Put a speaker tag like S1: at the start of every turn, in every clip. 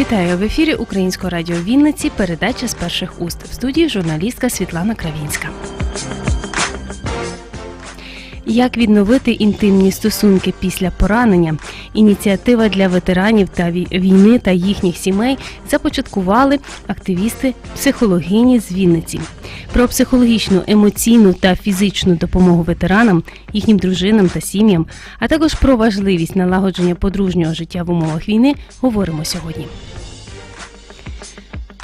S1: Вітаю в ефірі Українського радіо Вінниці. Передача з перших уст в студії журналістка Світлана Кравінська. Як відновити інтимні стосунки після поранення? Ініціатива для ветеранів та війни та їхніх сімей започаткували активісти психологині з Вінниці. Про психологічну, емоційну та фізичну допомогу ветеранам, їхнім дружинам та сім'ям, а також про важливість налагодження подружнього життя в умовах війни говоримо сьогодні.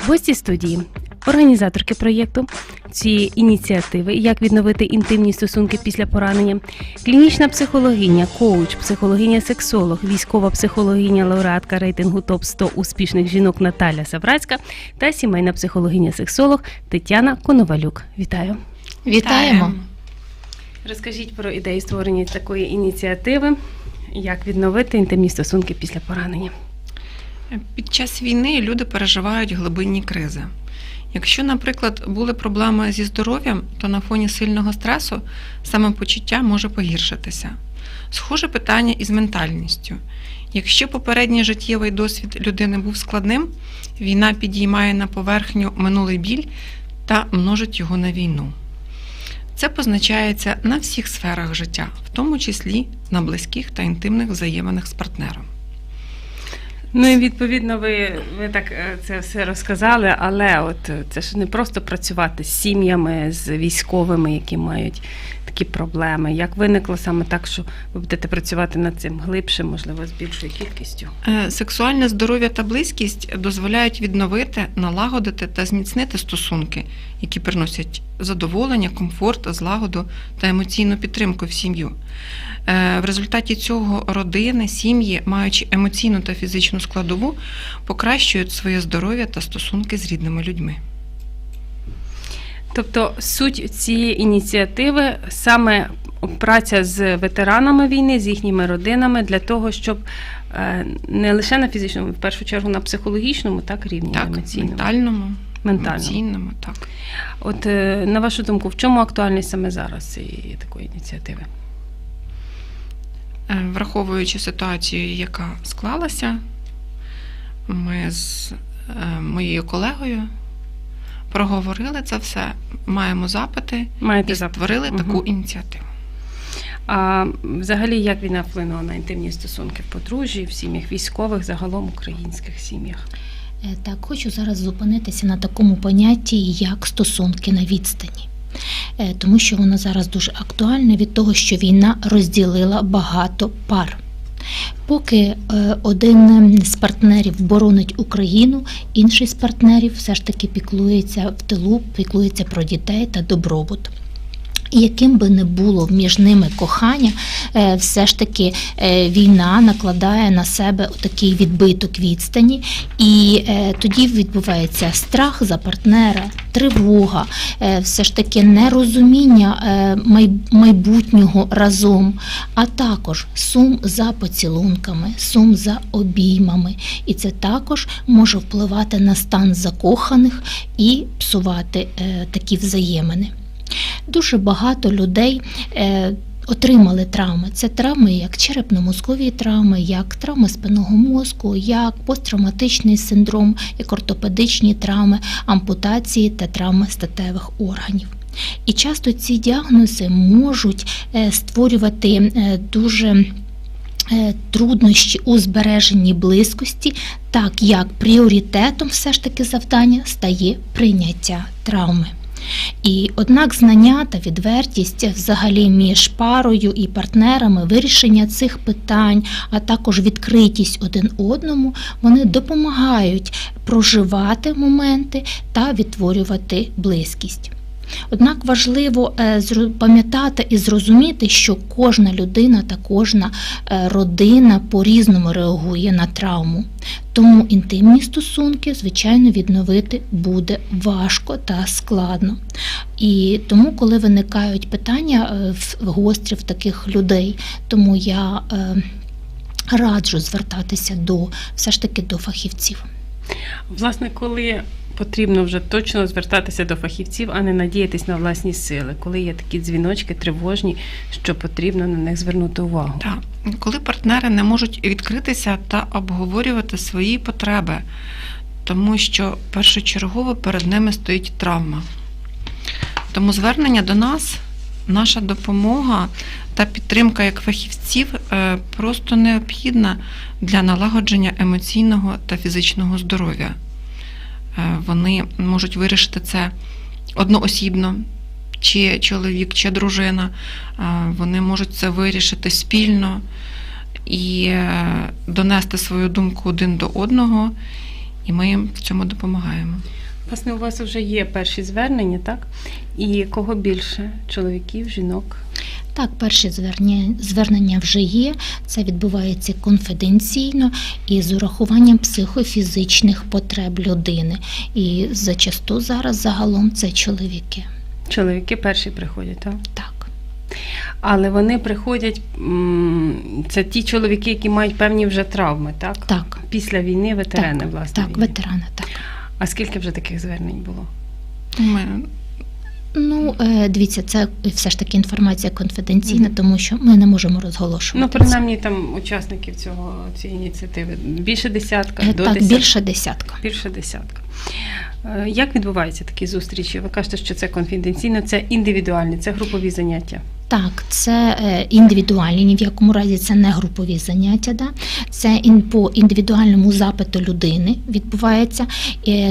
S1: Гості студії, організаторки проєкту цієї ініціативи, як відновити інтимні стосунки після поранення, клінічна психологиня, коуч, психологиня-сексолог, військова психологиня, лауреатка рейтингу ТОП 100 успішних жінок Наталя Саврацька та сімейна психологиня-сексолог Тетяна Коновалюк. Вітаю!
S2: Вітаємо.
S1: Розкажіть про ідею створення такої ініціативи, як відновити інтимні стосунки після поранення.
S2: Під час війни люди переживають глибинні кризи. Якщо, наприклад, були проблеми зі здоров'ям, то на фоні сильного стресу самопочуття може погіршитися. Схоже питання із ментальністю. Якщо попередній життєвий досвід людини був складним, війна підіймає на поверхню минулий біль та множить його на війну. Це позначається на всіх сферах життя, в тому числі на близьких та інтимних взаєминах з партнером.
S1: Ну і відповідно, ви, ви так е, це все розказали, але от е, це ж не просто працювати з сім'ями, з військовими, які мають такі проблеми. Як виникло саме так, що ви будете працювати над цим глибше, можливо, з більшою кількістю?
S2: Е, Сексуальне здоров'я та близькість дозволяють відновити, налагодити та зміцнити стосунки, які приносять задоволення, комфорт, злагоду та емоційну підтримку в сім'ю. Е, В результаті цього родини, сім'ї, маючи емоційну та фізичну складову, покращують своє здоров'я та стосунки з рідними людьми.
S1: Тобто суть цієї ініціативи саме праця з ветеранами війни, з їхніми родинами для того, щоб е, не лише на фізичному, в першу чергу на психологічному, так рівні
S2: Так,
S1: емоційному.
S2: ментальному,
S1: Ментальному.
S2: емоційному, так.
S1: От е, на вашу думку, в чому актуальність саме зараз цієї такої ініціативи?
S2: Е, Враховуючи ситуацію, яка склалася, ми з е, моєю колегою проговорили це все, маємо запити
S1: Маєте
S2: і
S1: запит?
S2: створили
S1: Мгм.
S2: таку ініціативу.
S1: А взагалі, як війна вплинула на інтимні стосунки в подружжі, в сім'ях військових, загалом українських сім'ях?
S3: Е, Так, хочу зараз зупинитися на такому понятті, як стосунки на відстані. Е, Тому що воно зараз дуже актуальне від того, що війна розділила багато пар. Поки е, один з партнерів боронить Україну, інший з партнерів все ж таки піклується в тилу, піклується про дітей та добробут. Яким би не було між ними кохання, е, все ж таки е, війна накладає на себе такий відбиток відстані, і е, тоді відбувається страх за партнера, тривога, все ж таки нерозуміння майбутнього разом, а також сум за поцілунками, сум за обіймами. І це також може впливати на стан закоханих і псувати такі взаємини. Дуже багато людей е, отримали травми. Це травми як черепно-мозкові травми, як травми спинного мозку, як посттравматичний синдром, як ортопедичні травми, ампутації та травми статевих органів. І часто ці діагнози можуть е, створювати е, дуже труднощі у збереженні близькості, так як пріоритетом все ж таки завдання стає прийняття травми. І однак знання та відвертість взагалі між парою і партнерами, вирішення цих питань, а також відкритість один одному, вони допомагають проживати моменти та відтворювати близькість. Однак важливо е, пам'ятати і зрозуміти, що кожна людина та кожна е, родина по-різному реагує на травму. Тому інтимні стосунки, звичайно, відновити буде важко та складно. І тому, коли виникають питання е, в гострі в таких людей, тому я раджу звертатися до все ж таки до фахівців.
S1: Власне, коли потрібно вже точно звертатися до фахівців, а не надіятись на власні сили, коли є такі дзвіночки тривожні, що потрібно на них звернути увагу.
S2: Так, коли партнери не можуть відкритися та обговорювати свої потреби, тому що першочергово перед ними стоїть травма. Тому звернення до нас, наша допомога та підтримка як фахівців е, просто необхідна для налагодження емоційного та фізичного здоров'я. Е, Вони можуть вирішити це одноосібно, чи чоловік, чи дружина. Е, Вони можуть це вирішити спільно і донести свою думку один до одного, і ми їм в цьому допомагаємо.
S1: Власне, у вас вже є перші звернення, так? І кого більше? Чоловіків, жінок?
S3: Так, перші звернення, вже є. Це відбувається конфіденційно і з урахуванням психофізичних потреб людини. І зачасту зараз загалом це чоловіки.
S1: Чоловіки перші приходять, так?
S3: Так,
S1: Але вони приходять, це ті чоловіки, які мають певні вже травми, так?
S3: так,
S1: Після війни ветерани,
S3: так,
S1: власне.
S3: так,
S1: війни.
S3: ветерани, так.
S1: А скільки вже таких звернень було?
S2: Ми
S3: Ну, е, дивіться, це все ж таки інформація конфіденційна, тому що ми не можемо
S1: Ну,
S3: розголошувати. це.
S1: принаймні там учасників цього цієї ініціативи більше десятка,
S3: Е,
S1: до
S3: так,
S1: десятка.
S3: більше десятка.
S1: Більше десятка. Е, Як відбуваються такі зустрічі? Ви кажете, що це конфіденційно, це індивідуальні, це групові заняття.
S3: Так, це е, індивідуальні, ні в якому разі це не групові заняття. Да? Це по індивідуальному запиту людини відбувається.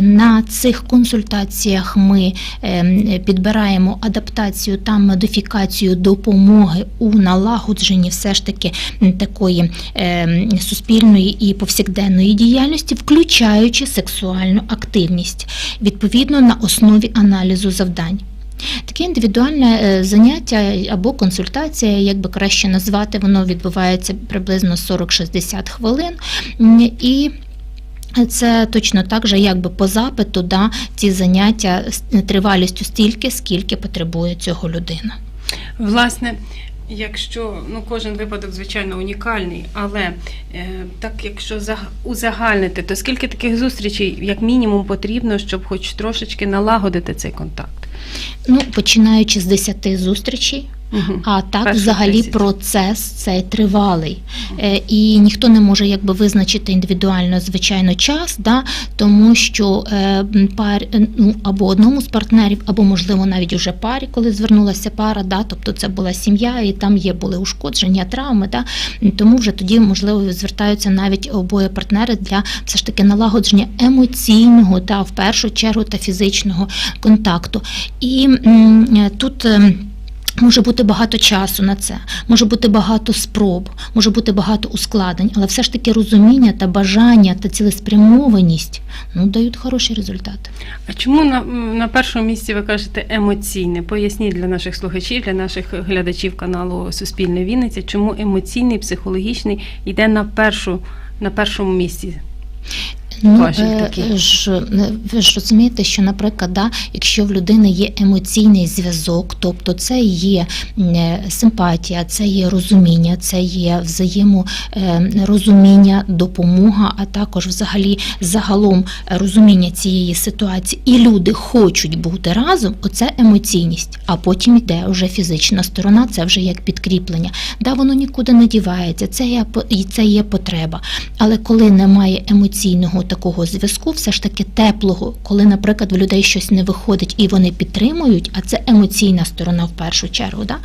S3: На цих консультаціях ми е, підбираємо адаптацію та модифікацію допомоги у налагодженні все ж таки такої е, суспільної і повсякденної діяльності, включаючи сексуальну активність, відповідно на основі аналізу завдань. Таке індивідуальне е, заняття або консультація, як би краще назвати, воно відбувається приблизно 40-60 хвилин. І це точно так же, якби по запиту, да, ці заняття з тривалістю стільки, скільки потребує цього людина.
S1: Власне, якщо ну кожен випадок, звичайно, унікальний, але е, так якщо за- узагальнити, то скільки таких зустрічей, як мінімум, потрібно, щоб хоч трошечки налагодити цей контакт?
S3: Ну, починаючи з 10 зустрічей,
S1: Угу.
S3: А так,
S1: Перших
S3: взагалі,
S1: 10.
S3: процес цей тривалий. Е, І ніхто не може якби визначити індивідуально, звичайно, час, да, тому що е, пар, е, ну, або одному з партнерів, або, можливо, навіть уже парі, коли звернулася пара, да, тобто це була сім'я, і там є були ушкодження, травми. Да, тому вже тоді, можливо, звертаються навіть обоє партнери для все ж таки налагодження емоційного та в першу чергу та фізичного контакту. І м, е, тут. Може бути багато часу на це, може бути багато спроб, може бути багато ускладнень, але все ж таки розуміння та бажання та цілеспрямованість ну, дають хороші результати.
S1: А чому на, на першому місці ви кажете емоційне? Поясніть для наших слухачів, для наших глядачів каналу Суспільне Вінниця, чому емоційний, психологічний йде на першу на першому місці.
S3: Ну, е, ж, е, ви ж розумієте, що, наприклад, да, якщо в людини є емоційний зв'язок, тобто це є е, симпатія, це є розуміння, це є взаєморозуміння, допомога, а також взагалі загалом розуміння цієї ситуації, і люди хочуть бути разом, оце емоційність, а потім йде вже фізична сторона, це вже як підкріплення. Да, воно нікуди не дівається, це є, це є потреба. Але коли немає емоційного такого зв'язку, все ж таки теплого, коли, наприклад, в людей щось не виходить і вони підтримують, а це емоційна сторона в першу чергу. Да?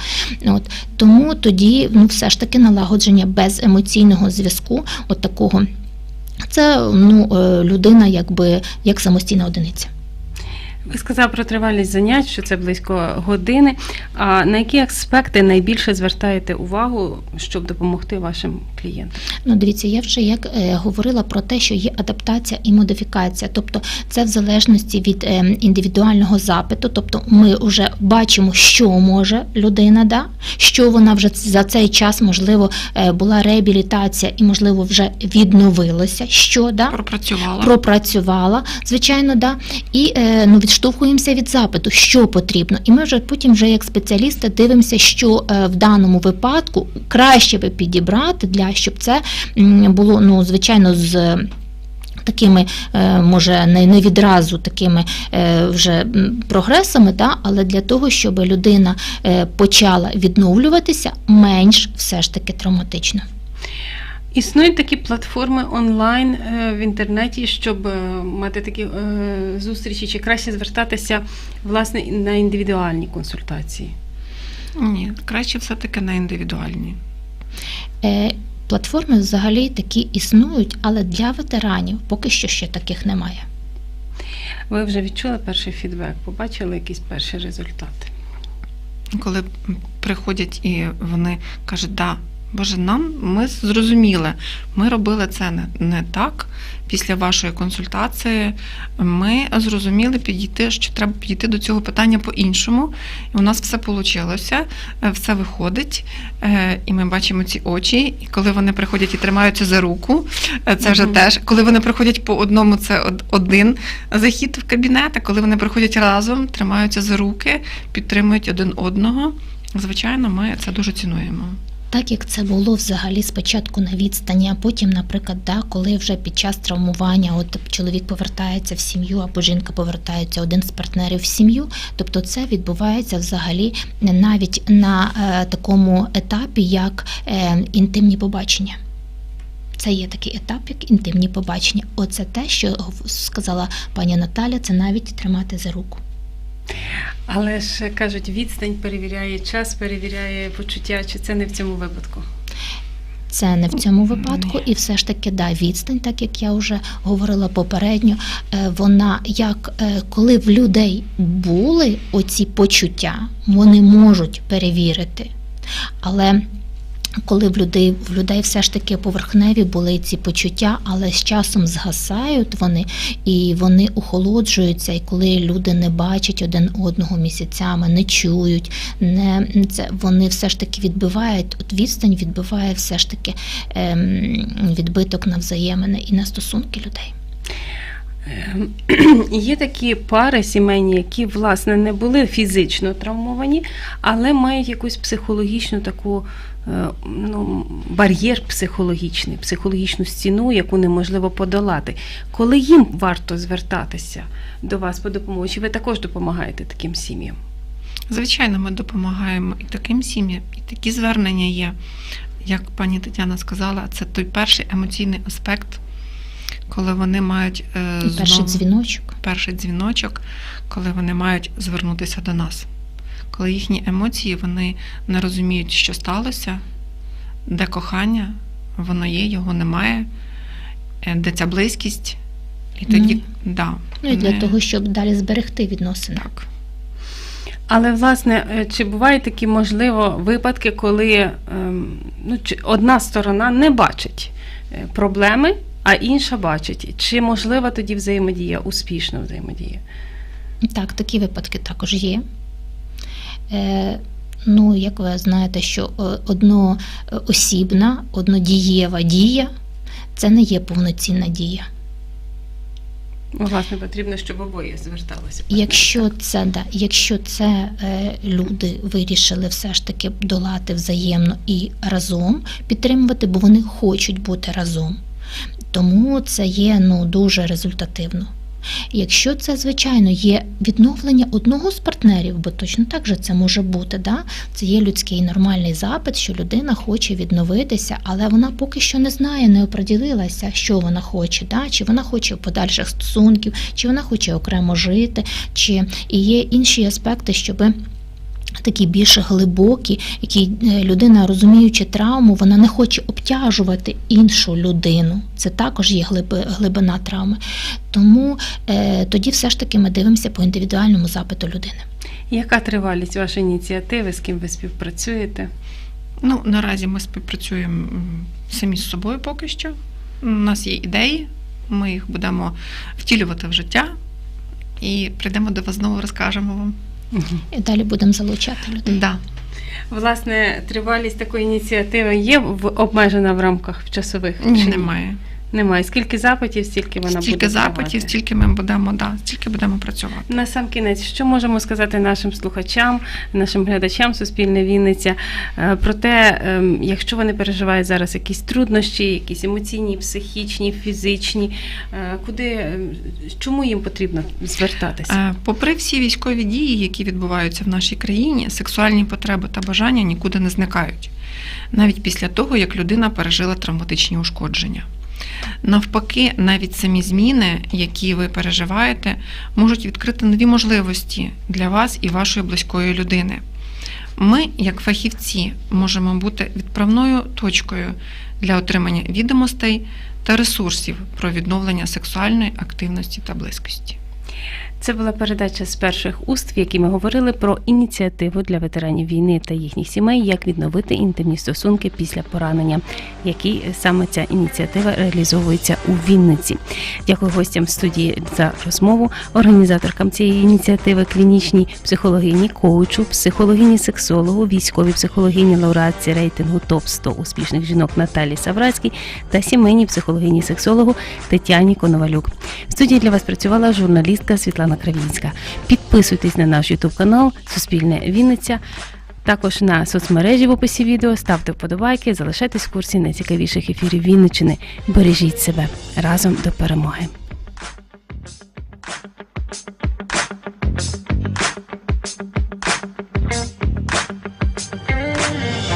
S3: От, тому тоді ну, все ж таки налагодження без емоційного зв'язку, от такого, це ну, е, людина якби як самостійна одиниця.
S1: Ви сказали про тривалість занять, що це близько години. А на які аспекти найбільше звертаєте увагу, щоб допомогти вашим клієнтам?
S3: Ну, дивіться, я вже як е, говорила про те, що є адаптація і модифікація, тобто це в залежності від е, індивідуального запиту. Тобто ми вже бачимо, що може людина, да? що вона вже за цей час, можливо, е, була реабілітація і, можливо, вже відновилося, що да?
S2: пропрацювала.
S3: пропрацювала, звичайно, да, і е, ну, відштовхуємося від запиту, що потрібно. І ми вже потім, вже як спеціалісти, дивимося, що е, в даному випадку краще би підібрати для щоб це було ну, звичайно з. Такими, е, може, не, відразу такими е, вже прогресами, да, але для того, щоб людина е, почала відновлюватися менш все ж таки травматично.
S1: Існують такі платформи онлайн е, в інтернеті, щоб е, мати такі е, зустрічі, чи краще звертатися власне на індивідуальні консультації.
S2: Ні, краще все-таки на індивідуальні.
S3: Е, Платформи взагалі такі існують, але для ветеранів поки що ще таких немає.
S1: Ви вже відчули перший фідбек, побачили якісь перші результати?
S2: Коли приходять і вони кажуть, да, Боже, нам ми зрозуміли, ми робили це не, не так. Після вашої консультації ми зрозуміли підійти, що треба підійти до цього питання по-іншому. І у нас все вийшло, все виходить, е, і ми бачимо ці очі. І коли вони приходять і тримаються за руку, е, це вже
S1: Мгм.
S2: теж. Коли вони приходять по одному, це один захід в кабінет, а коли вони приходять разом, тримаються за руки, підтримують один одного. Звичайно, ми це дуже цінуємо.
S3: Так як це було взагалі спочатку на відстані, а потім, наприклад, да, коли вже під час травмування от чоловік повертається в сім'ю або жінка повертається один з партнерів в сім'ю, тобто це відбувається взагалі навіть на е, такому етапі, як е, інтимні побачення. Це є такий етап, як інтимні побачення. Оце те, що сказала пані Наталя, це навіть тримати за руку.
S1: Але ж кажуть, відстань перевіряє час, перевіряє почуття, чи це не в цьому випадку?
S3: Це не в цьому випадку, і все ж таки да, відстань, так як я вже говорила попередньо, е, вона як е, коли в людей були оці почуття, вони можуть перевірити. Але коли в людей, в людей все ж таки поверхневі були ці почуття, але з часом згасають вони і вони охолоджуються. І коли люди не бачать один одного місяцями, не чують, не це вони все ж таки відбивають. От відстань відбиває все ж таки ем, відбиток на взаємини і на стосунки людей.
S1: Ем, Є такі пари сімейні, які власне не були фізично травмовані, але мають якусь психологічну таку е, ну, бар'єр психологічний, психологічну стіну, яку неможливо подолати. Коли їм варто звертатися до вас по допомогу, чи ви також допомагаєте таким сім'ям?
S2: Звичайно, ми допомагаємо і таким сім'ям, і такі звернення є. Як пані Тетяна сказала, це той перший емоційний аспект, коли вони мають е,
S3: І перший дзвіночок.
S2: перший дзвіночок, коли вони мають звернутися до нас. Коли їхні емоції вони не розуміють, що сталося, де кохання, воно є, його немає, е, де ця близькість. І тоді, да,
S3: Ну і для
S2: вони-
S3: того, щоб далі зберегти відносини.
S2: так.
S1: Але власне, е, чи бувають такі можливо випадки, коли ем, ну, одна сторона не бачить проблеми, а інша бачить? Чи можлива тоді взаємодія, успішна взаємодія?
S3: Так, такі випадки також є. Е, ну, як ви знаєте, що е, одноосібна, однодієва дія це не є повноцінна дія.
S1: Власне, потрібно, щоб обоє зверталися.
S3: Якщо це, да, якщо це е, люди вирішили все ж таки долати взаємно і разом підтримувати, бо вони хочуть бути разом. Тому це є ну, дуже результативно. Якщо це, звичайно, є відновлення одного з партнерів, бо точно так же це може бути, да? це є людський нормальний запит, що людина хоче відновитися, але вона поки що не знає, не оприділилася, що вона хоче, да? чи вона хоче подальших стосунків, чи вона хоче окремо жити, чи і є інші аспекти, щоби. Такі більш глибокі, які е, людина, розуміючи травму, вона не хоче обтяжувати іншу людину. Це також є глибина травми. Тому е, тоді все ж таки ми дивимося по індивідуальному запиту людини.
S1: Яка тривалість вашої ініціативи, з ким ви співпрацюєте?
S2: Ну, наразі ми співпрацюємо самі з собою поки що. У нас є ідеї, ми їх будемо втілювати в життя і прийдемо до вас знову, розкажемо вам.
S3: І далі будемо залучати людей.
S2: Да.
S1: Власне, тривалість такої ініціативи є в обмежена в рамках часових?
S2: Ні,
S1: чи
S2: немає.
S1: Немає. Скільки запитів, стільки вона
S2: Стільки
S1: буде
S2: запитів, стільки ми будемо, да, стільки будемо працювати.
S1: На сам кінець, що можемо сказати нашим слухачам, нашим глядачам Суспільне Вінниця е, про те, ем, якщо вони переживають зараз якісь труднощі, якісь емоційні, психічні, фізичні, е, куди ем, чому їм потрібно звертатися?
S2: Е, Попри всі військові дії, які відбуваються в нашій країні, сексуальні потреби та бажання нікуди не зникають. навіть після того, як людина пережила травматичні ушкодження. Навпаки, навіть самі зміни, які ви переживаєте, можуть відкрити нові можливості для вас і вашої близької людини. Ми, як фахівці, можемо бути відправною точкою для отримання відомостей та ресурсів про відновлення сексуальної активності та близькості.
S1: Це була передача з перших уст, в якій ми говорили про ініціативу для ветеранів війни та їхніх сімей, як відновити інтимні стосунки після поранення, які саме ця ініціатива реалізовується у Вінниці. Дякую гостям студії за розмову, організаторкам цієї ініціативи, клінічній психологині, коучу, психологині сексологу, військовій психологині лауреатці рейтингу ТОП 100 успішних жінок Наталі Саврацькій та сімейній психологині сексологу Тетяні Коновалюк. В студії для вас працювала журналістка Світлана Оксана Кравінська. Підписуйтесь на наш ютуб канал Суспільне Вінниця. Також на соцмережі в описі відео ставте вподобайки, залишайтесь в курсі найцікавіших ефірів Вінничини. Бережіть себе разом до перемоги.